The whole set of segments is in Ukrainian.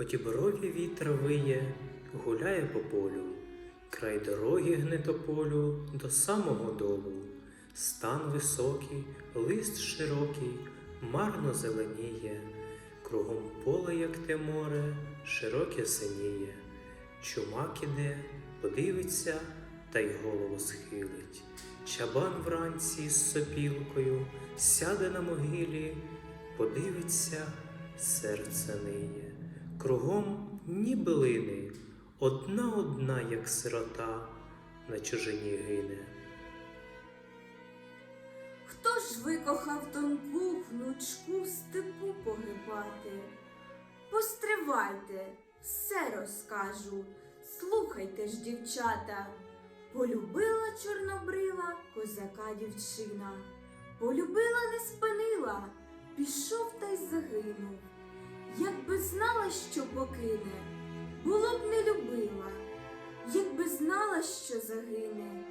По вітер виє, гуляє по полю, край дороги гне тополю до самого долу. Стан високий, лист широкий, марно зеленіє, кругом поле, як те море, широке синіє. Чумак іде, подивиться та й голову схилить. Чабан вранці з сопілкою сяде на могилі, подивиться, серце ниє. Кругом ні билини, одна одна, як сирота, на чужині гине. Хто ж викохав тонку гнучку степу погибати? Постривайте, все розкажу, слухайте ж, дівчата. Полюбила чорнобрила козака дівчина, полюбила не спинила, пішов та й загинув. Якби знала, що покине, було б не любила, якби знала, що загине,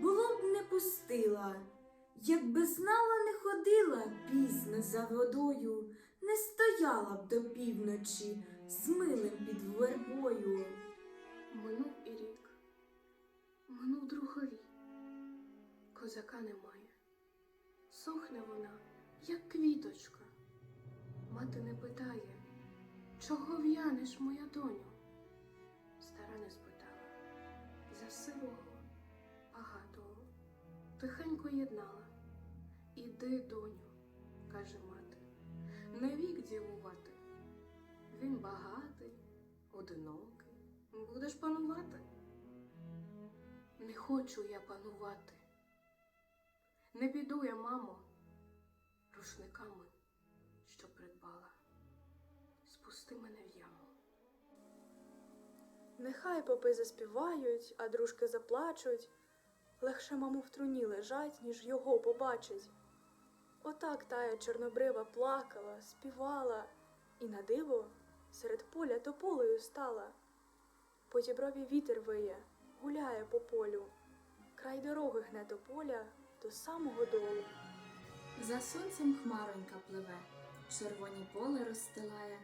було б не пустила. Якби знала, не ходила пізно за водою, не стояла б до півночі з милим під вербою. Минув і рік, минув другові, козака немає. Сохне вона, як квіточка. Мати не питає, чого в'янеш, моя доню? Стара не спитала, за сивого, багатого, тихенько єднала. Іди, доню, каже мати, не вік дівувати. Він багатий, одинокий, будеш панувати. Не хочу я панувати. Не піду я, мамо, рушниками, Спусти мене в яму. Нехай попи заспівають, а дружки заплачуть. Легше маму в труні лежать, ніж його побачить. Отак тая чорнобрива плакала, співала, і на диво серед поля тополею стала. По діброві вітер виє, гуляє по полю, край дороги гне тополя до самого долу. За сонцем хмаронька пливе, червоні поле розстилає,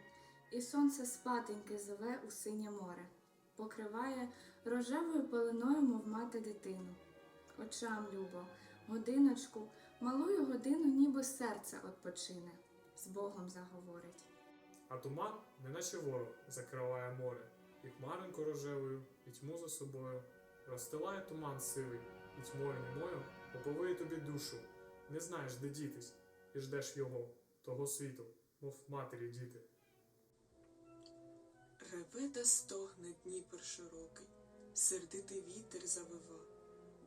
і сонце спатеньки зове у синє море, покриває рожевою пеленою, мов мати дитину. Очам любо, годиночку, малую годину, ніби серце отпочине, з Богом заговорить. А туман, неначе ворог, закриває море, і хмаринку рожевою, і тьму за собою. Розстилає туман сивий, і тьмою немою оповиє тобі душу. Не знаєш, де дітись, і ждеш його, того світу, мов матері діти. Реве стогне Дніпр широкий, сердитий вітер завива,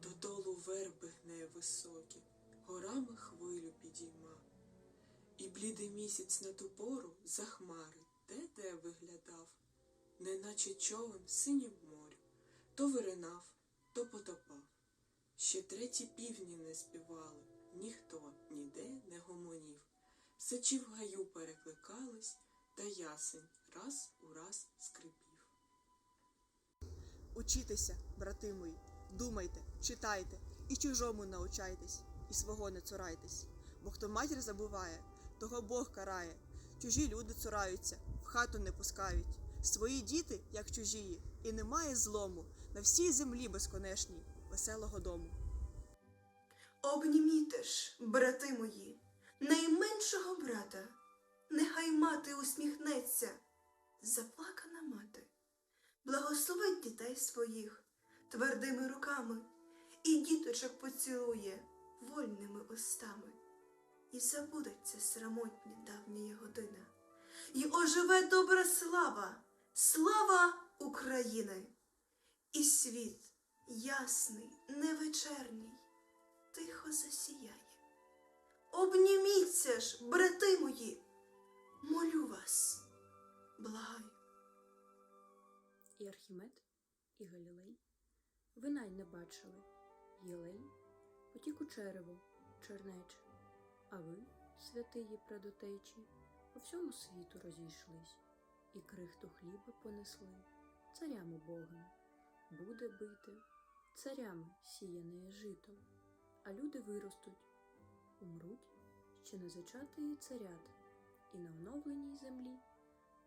додолу верби гне високі, горами хвилю підійма. І блідий місяць на ту пору за хмари де-де виглядав, неначе човен синім морю, то виринав, то потопав. Ще треті півні не співали, ніхто ніде не гомонів. Сичі в гаю перекликались, та ясень раз у раз скрипів. Учітеся, брати мої, думайте, читайте, і чужому научайтесь, і свого не цурайтесь. Бо хто матір забуває, того Бог карає. Чужі люди цураються, в хату не пускають. Свої діти, як чужії, і немає злому на всій землі безконечній, веселого дому. Обніміте ж, брати мої, найменшого брата, нехай мати усміхнеться, заплакана мати, благословить дітей своїх твердими руками і діточок поцілує вольними устами, і забудеться срамотня давня година, і оживе добра слава, слава України, і світ ясний, невечерній тихо засіяє. Обніміться ж, брати мої, молю вас, благаю. І Архімед, і Галілей вина й не бачили. Єлей потік у черево, чернече, а ви, святиї предотечі, по всьому світу розійшлись, і крихту хліба понесли царям убогим. Буде бити, царями сіяне житом, а люди виростуть, умруть, ще не зачати царят, і на оновленій землі